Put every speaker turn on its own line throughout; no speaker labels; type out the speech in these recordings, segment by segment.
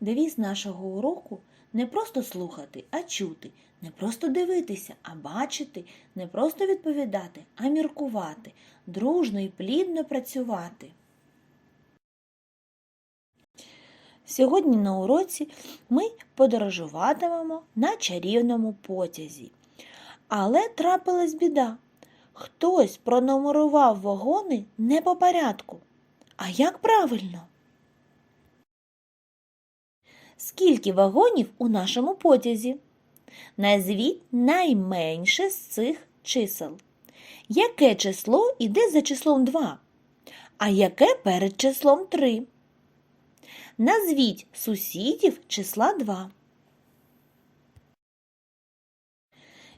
Девіз нашого уроку не просто слухати, а чути, не просто дивитися, а бачити, не просто відповідати, а міркувати, дружно і плідно працювати. Сьогодні на уроці ми подорожуватимемо на чарівному потязі. Але трапилась біда. Хтось пронумерував вагони не по порядку. А як правильно? Скільки вагонів у нашому потязі? Назвіть найменше з цих чисел. Яке число йде за числом 2? А яке перед числом 3? Назвіть сусідів числа 2.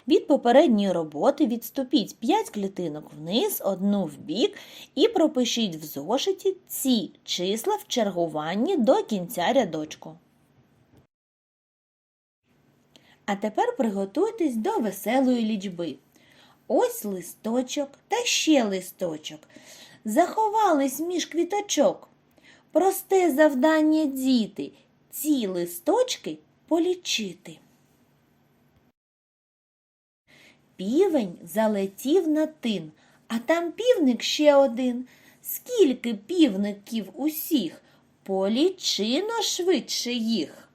Від попередньої роботи відступіть 5 клітинок вниз, одну вбік і пропишіть в зошиті ці числа в чергуванні до кінця рядочку. А тепер приготуйтесь до веселої лічби. Ось листочок та ще листочок. Заховались між квіточок. Просте завдання діти ці листочки полічити. Півень залетів на тин, а там півник ще один. Скільки півників усіх? Полічино швидше їх.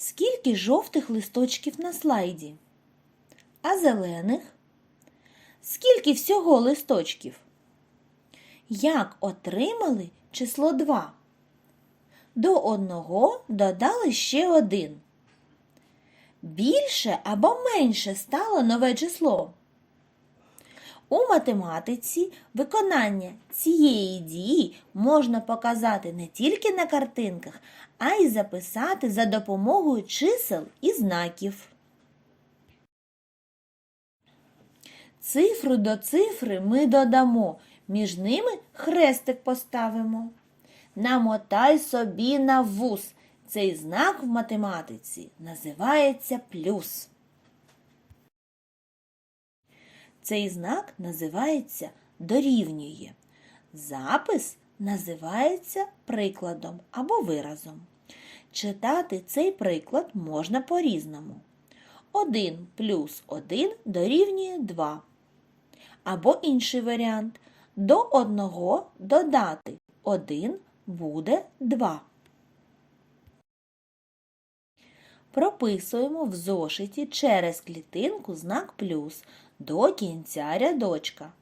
Скільки жовтих листочків на слайді? А зелених? Скільки всього листочків? Як отримали число 2? До одного додали ще один. Більше або менше стало нове число. У математиці виконання цієї дії можна показати не тільки на картинках, а й записати за допомогою чисел і знаків. Цифру до цифри ми додамо, між ними хрестик поставимо. Намотай собі на вус. Цей знак в математиці називається плюс. Цей знак називається дорівнює. Запис називається прикладом або виразом. Читати цей приклад можна по-різному. 1 плюс 1 дорівнює 2. Або інший варіант. До одного додати 1 буде 2. Прописуємо в зошиті через клітинку знак плюс до кінця рядочка.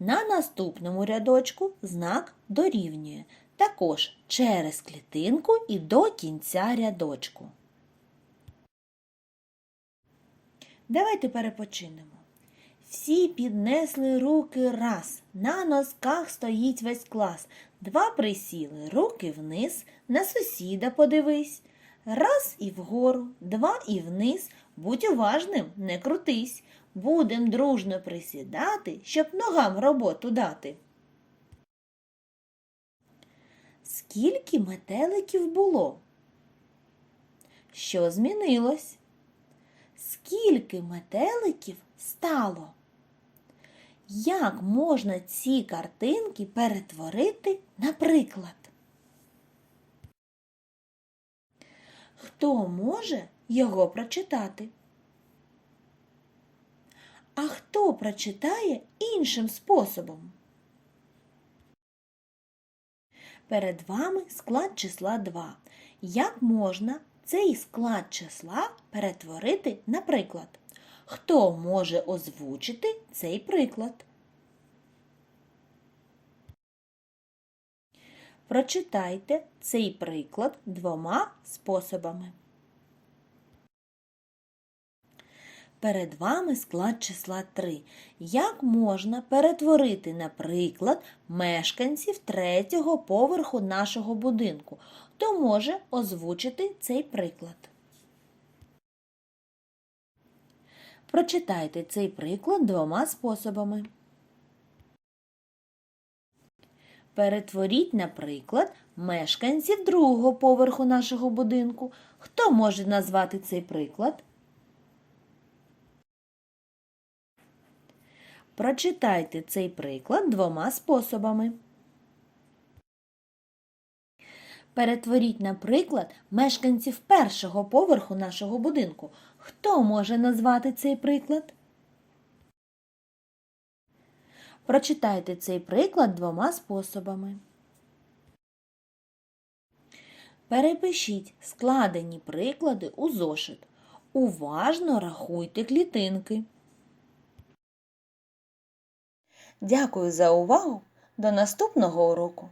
На наступному рядочку знак дорівнює. Також через клітинку і до кінця рядочку. Давайте перепочинемо. Всі піднесли руки раз. На носках стоїть весь клас. Два присіли, руки вниз, на сусіда подивись. Раз і вгору, два і вниз. Будь уважним, не крутись. Будем дружно присідати, щоб ногам роботу дати. Скільки метеликів було? Що змінилось? Скільки метеликів стало? Як можна ці картинки перетворити на приклад? Хто може його прочитати? А хто прочитає іншим способом? Перед вами склад числа 2. Як можна цей склад числа перетворити на приклад? Хто може озвучити цей приклад? Прочитайте цей приклад двома способами. Перед вами склад числа 3. Як можна перетворити на приклад мешканців третього поверху нашого будинку? Хто може озвучити цей приклад? Прочитайте цей приклад двома способами. Перетворіть, наприклад, мешканців другого поверху нашого будинку. Хто може назвати цей приклад? Прочитайте цей приклад двома способами. Перетворіть, наприклад, мешканців першого поверху нашого будинку. Хто може назвати цей приклад? Прочитайте цей приклад двома способами. Перепишіть складені приклади у зошит. Уважно рахуйте клітинки. Дякую за увагу. До наступного уроку.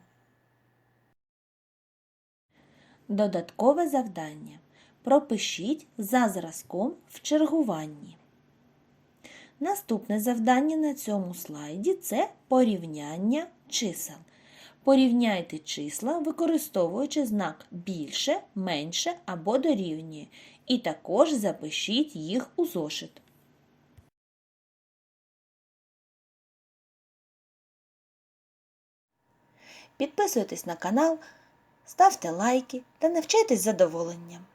Додаткове завдання. Пропишіть за зразком в чергуванні. Наступне завдання на цьому слайді це порівняння чисел. Порівняйте числа, використовуючи знак більше, менше або дорівнює. І також запишіть їх у зошит. Підписуйтесь на канал, ставте лайки та навчайтесь задоволенням.